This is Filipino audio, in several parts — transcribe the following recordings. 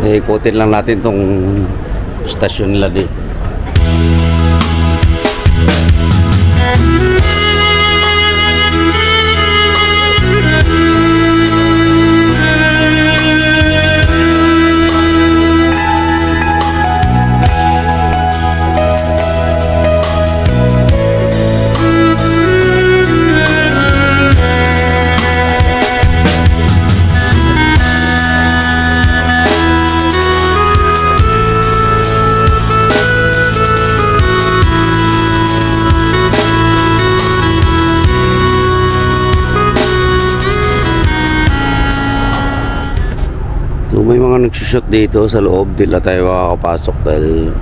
Ikutin lang natin tong stasyon nila dito. May mga nagsushoot dito sa loob, di lang tayo makakapasok dahil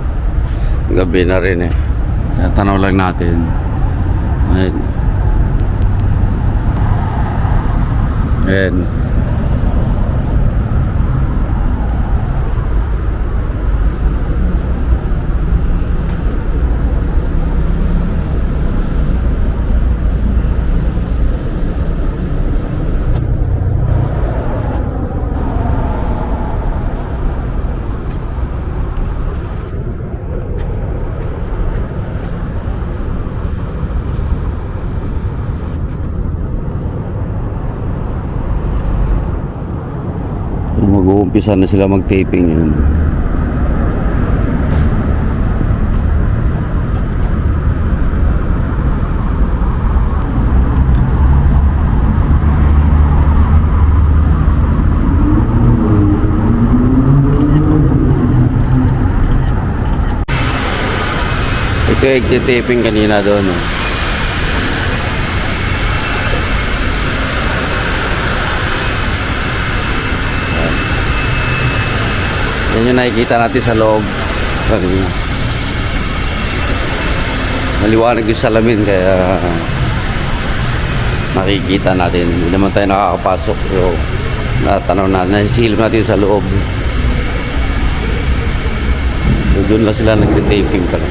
gabi na rin eh. Tanaw lang natin. Ayan. Ayan. Mag-uumpisa na sila mag-taping yun. Ito yung taping kanina doon. Oh. Yan yung nakikita natin sa loob. Kanina. Maliwanag yung salamin kaya makikita natin. Hindi naman tayo nakakapasok. So, natanaw na, nasisilip natin sa loob. So, doon lang sila nagtitaping pala.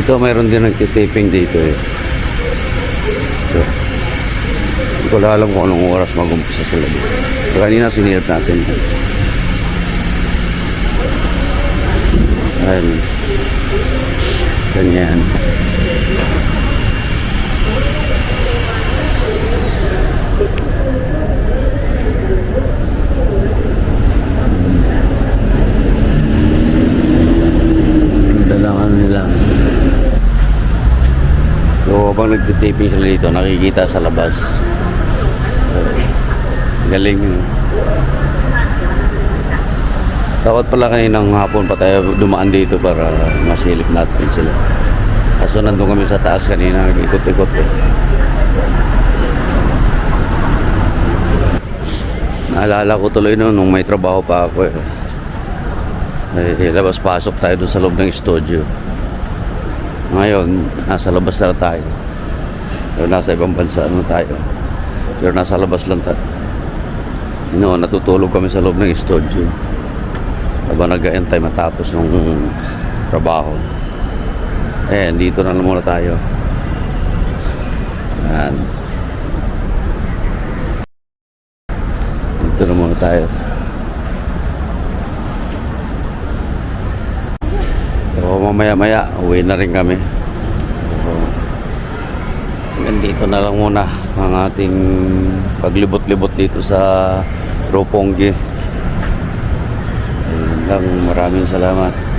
Ito mayroon din nagtitaping dito eh. So, hindi ko alam kung anong oras mag-umpisa sila dito. Kanina sinilip natin. Ayan. Ganyan. Ganda lang ano nila. So, habang nagtitaping sila dito, nakikita sa labas. Galing. Dapat pala kayo ng hapon pa tayo dumaan dito para masilip natin sila. Kaso nandun kami sa taas kanina, ikot-ikot eh. Naalala ko tuloy noon nung may trabaho pa ako eh. Eh, labas-pasok tayo dun sa loob ng studio. Ngayon, nasa labas na tayo. Pero nasa ibang bansa ano tayo. Pero nasa labas lang tayo. Know, natutulog kami sa loob ng studio. Habang nag-aantay matapos yung trabaho. Eh, dito na muna tayo. Yan. Dito na muna tayo. So, mamaya-maya, uwi na rin kami. So, hanggang dito na lang muna ang ating paglibot-libot dito sa Roponggi. Ayun lang, maraming salamat.